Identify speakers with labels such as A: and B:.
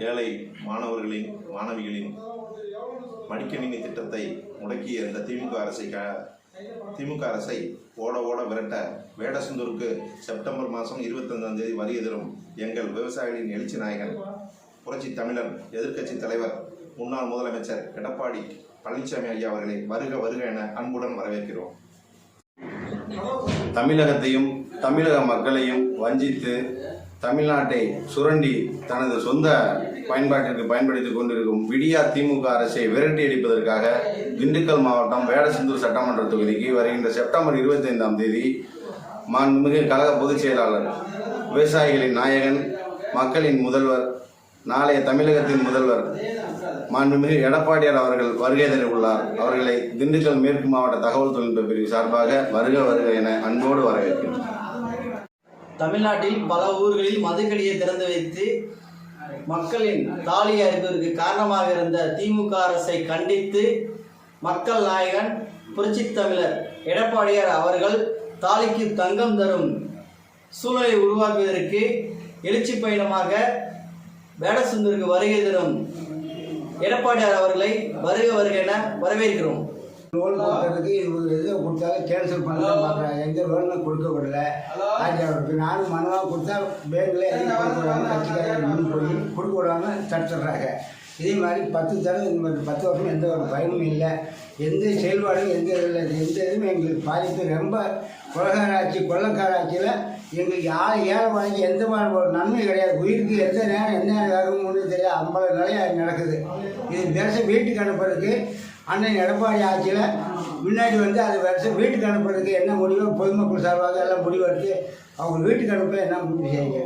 A: ஏழை மாணவர்களின் மாணவிகளின் மடிக்கணினி திட்டத்தை முடக்கிய இந்த திமுக அரசை க திமுக அரசை ஓட ஓட விரட்ட வேடசுந்தூருக்கு செப்டம்பர் மாதம் இருபத்தஞ்சாம் தேதி வரி எதிரும் எங்கள் விவசாயிகளின் எழுச்சி நாயகன் புரட்சி தமிழர் எதிர்க்கட்சி தலைவர் முன்னாள் முதலமைச்சர் எடப்பாடி பழனிசாமி ஐயா அவர்களை வருக வருக என அன்புடன் வரவேற்கிறோம்.
B: தமிழகத்தையும் தமிழக மக்களையும் வஞ்சித்து தமிழ்நாட்டை சுரண்டி தனது சொந்த பயன்பாட்டிற்கு பயன்படுத்திக் கொண்டிருக்கும் விடியா திமுக அரசை விரட்டி அடிப்பதற்காக திண்டுக்கல் மாவட்டம் வேடசந்தூர் சட்டமன்ற தொகுதிக்கு வருகின்ற செப்டம்பர் இருபத்தைந்தாம் தேதி மாண்புமிகு கழக பொதுச் செயலாளர் விவசாயிகளின் நாயகன் மக்களின் முதல்வர் நாளைய தமிழகத்தின் முதல்வர் மாண்புமிகு எடப்பாடியார் அவர்கள் வருகை தர உள்ளார் அவர்களை திண்டுக்கல் மேற்கு மாவட்ட தகவல் தொழில்நுட்ப பிரிவு சார்பாக வருக வருக என அன்போடு வரவேற்கிறோம்
C: தமிழ்நாட்டில் பல ஊர்களில் மதுக்கடியை திறந்து வைத்து மக்களின் தாலி அறிவதற்கு காரணமாக இருந்த திமுக அரசை கண்டித்து மக்கள் நாயகன் புரட்சி தமிழர் எடப்பாடியார் அவர்கள் தாலிக்கு தங்கம் தரும் சூழலை உருவாக்குவதற்கு எழுச்சி பயணமாக வேடசுந்தருக்கு வருகை தரும் எடப்பாடியார் அவர்களை வருக வருக என வரவேற்கிறோம்.
D: லோன் கொடுக்கறதுக்கு இருபது இது கொடுத்தாலும் கேன்சல் பண்ண பார்க்குறாங்க. எந்த லோனும் கொடுக்க விடல. ஆட்சியாளருக்கு நானும் மனுவாக கொடுத்தா பேங்க்கில் எதுவும் கொடுக்க போய் கொடுக்க விடாம தடுத்துடுறாங்க. இதே மாதிரி பத்து தடவை இந்த மாதிரி பத்து வருஷம் எந்த ஒரு பயனும் இல்லை. எந்த செயல்பாடும் எந்த இல்லை. எந்த இதுவும் எங்களுக்கு பாதிப்பு. ரொம்ப கொலகாராட்சி கொள்ளக்காராட்சியில் எங்களுக்கு யார் ஏழை வாங்கி எந்த மாதிரி ஒரு நன்மை கிடையாது. உயிருக்கு எந்த நேரம் என்ன ஆகும்னு தெரியாது. ஐம்பது நிலையா நடக்குது. இது வருஷம் வீட்டுக்கு அனுப்புறதுக்கு அண்ணன் எடப்பாடி ஆட்சியில் முன்னாடி வந்து அது வருஷம் வீட்டுக்கு அனுப்புறதுக்கு என்ன முடிவோ பொதுமக்கள் சார்பாக எல்லாம் முடிவு எடுத்து அவங்க வீட்டுக்கு அனுப்ப என்ன முடிவு செய்யுங்க